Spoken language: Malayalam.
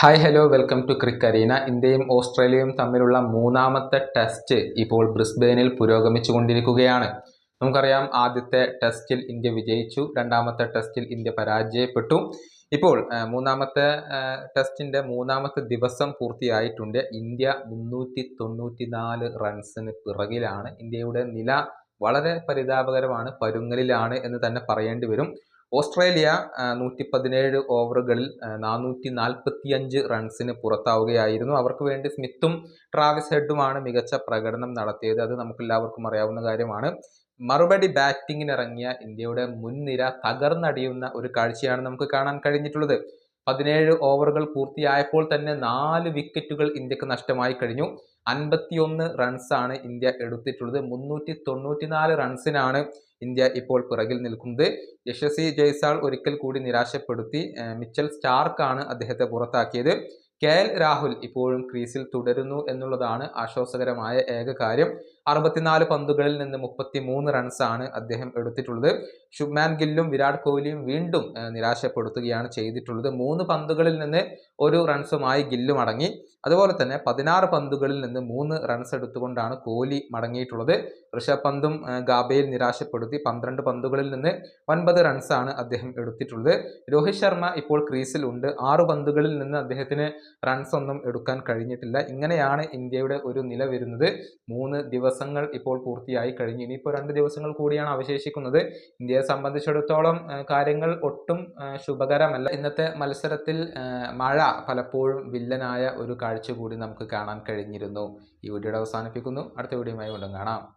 Hi hello welcome to cric arena ഇന്ത്യയും ഓസ്ട്രേലിയയും തമ്മിലുള്ള മൂന്നാമത്തെ ടെസ്റ്റ് ഇപ്പോൾ ബ്രിസ്ബെയിനിൽ പുരോഗമിച്ചുകൊണ്ടിരിക്കുകയാണ്. നമുക്കറിയാം ആദ്യത്തെ ടെസ്റ്റിൽ ഇന്ത്യ വിജയിച്ചു രണ്ടാമത്തെ ടെസ്റ്റിൽ ഇന്ത്യ പരാജയപ്പെട്ടു. ഇപ്പോൾ മൂന്നാമത്തെ ടെസ്റ്റിന്റെ മൂന്നാമത്തെ ദിവസം പൂർത്തിയായിട്ടുണ്ട്. ഇന്ത്യ മുന്നൂറ്റി തൊണ്ണൂറ്റി നാല് റൺസിന് പിറകിലാണ്. ഇന്ത്യയുടെ നില വളരെ പരിതാപകരമാണ് പരുങ്ങലിലാണ് എന്ന് തന്നെ പറയേണ്ടി വരും. ഓസ്ട്രേലിയ നൂറ്റി പതിനേഴ് ഓവറുകളിൽ നാനൂറ്റി നാൽപ്പത്തി അഞ്ച് റൺസിന് പുറത്താവുകയായിരുന്നു. അവർക്ക് വേണ്ടി സ്മിത്തും ട്രാവിസ് ഹെഡുമാണ് മികച്ച പ്രകടനം നടത്തിയത്. അത് നമുക്കെല്ലാവർക്കും അറിയാവുന്ന കാര്യമാണ്. മറുപടി ബാറ്റിങ്ങിനിറങ്ങിയ ഇന്ത്യയുടെ മുൻനിര തകർന്നടിയുന്ന ഒരു കാഴ്ചയാണ് നമുക്ക് കാണാൻ കഴിഞ്ഞിട്ടുള്ളത്. പതിനേഴ് ഓവറുകൾ പൂർത്തിയായപ്പോൾ തന്നെ നാല് വിക്കറ്റുകൾ ഇന്ത്യയ്ക്ക് നഷ്ടമായി കഴിഞ്ഞു. അൻപത്തിയൊന്ന് റൺസാണ് ഇന്ത്യ എടുത്തിട്ടുള്ളത്. മുന്നൂറ്റി തൊണ്ണൂറ്റിനാല് റൺസിനാണ് ഇന്ത്യ ഇപ്പോൾ പിറകിൽ നിൽക്കുന്നത്. യശസ്വി ജയ്സാൾ ഒരിക്കൽ കൂടി നിരാശപ്പെടുത്തി മിച്ചൽ സ്റ്റാർക്കാണ് അദ്ദേഹത്തെ പുറത്താക്കിയത്. കെ എൽ രാഹുൽ ഇപ്പോഴും ക്രീസിൽ തുടരുന്നു എന്നുള്ളതാണ് ആശ്വാസകരമായ ഏക കാര്യം. അറുപത്തിനാല് പന്തുകളിൽ നിന്ന് മുപ്പത്തി മൂന്ന് റൺസാണ് അദ്ദേഹം എടുത്തിട്ടുള്ളത്. ശുഭ്മാൻ ഗില്ലും വിരാട് കോഹ്ലിയും വീണ്ടും നിരാശപ്പെടുത്തുകയാണ് ചെയ്തിട്ടുള്ളത്. മൂന്ന് പന്തുകളിൽ നിന്ന് ഒരു റൺസുമായി ഗില്ല് മടങ്ങി. അതുപോലെ തന്നെ പതിനാറ് പന്തുകളിൽ നിന്ന് മൂന്ന് റൺസ് എടുത്തുകൊണ്ടാണ് കോഹ്ലി മടങ്ങിയിട്ടുള്ളത്. ഋഷഭ് പന്തും ഗാബയിൽ നിരാശപ്പെടുത്തി പന്ത്രണ്ട് പന്തുകളിൽ നിന്ന് ഒൻപത് റൺസാണ് അദ്ദേഹം എടുത്തിട്ടുള്ളത്. രോഹിത് ശർമ്മ ഇപ്പോൾ ക്രീസിൽ ഉണ്ട്. ആറ് പന്തുകളിൽ നിന്ന് അദ്ദേഹത്തിന് റൺസ് ഒന്നും എടുക്കാൻ കഴിഞ്ഞിട്ടില്ല. ഇങ്ങനെയാണ് ഇന്ത്യയുടെ ഒരു നില വരുന്നത്. മൂന്ന് ദിവസങ്ങൾ ഇപ്പോൾ പൂർത്തിയായി കഴിഞ്ഞു. ഇനിയിപ്പോൾ രണ്ട് ദിവസങ്ങൾ കൂടിയാണ് അവശേഷിക്കുന്നത്. ഇന്ത്യയെ സംബന്ധിച്ചിടത്തോളം കാര്യങ്ങൾ ഒട്ടും ശുഭകരമല്ല. ഇന്നത്തെ മത്സരത്തിൽ മഴ പലപ്പോഴും വില്ലനായ ഒരു കാഴ്ച കൂടി നമുക്ക് കാണാൻ കഴിഞ്ഞിരുന്നു. ഈ വീഡിയോയുടെ അവസാനിപ്പിക്കുന്നു. അടുത്ത വീഡിയോയുമായി വീണ്ടും കാണാം.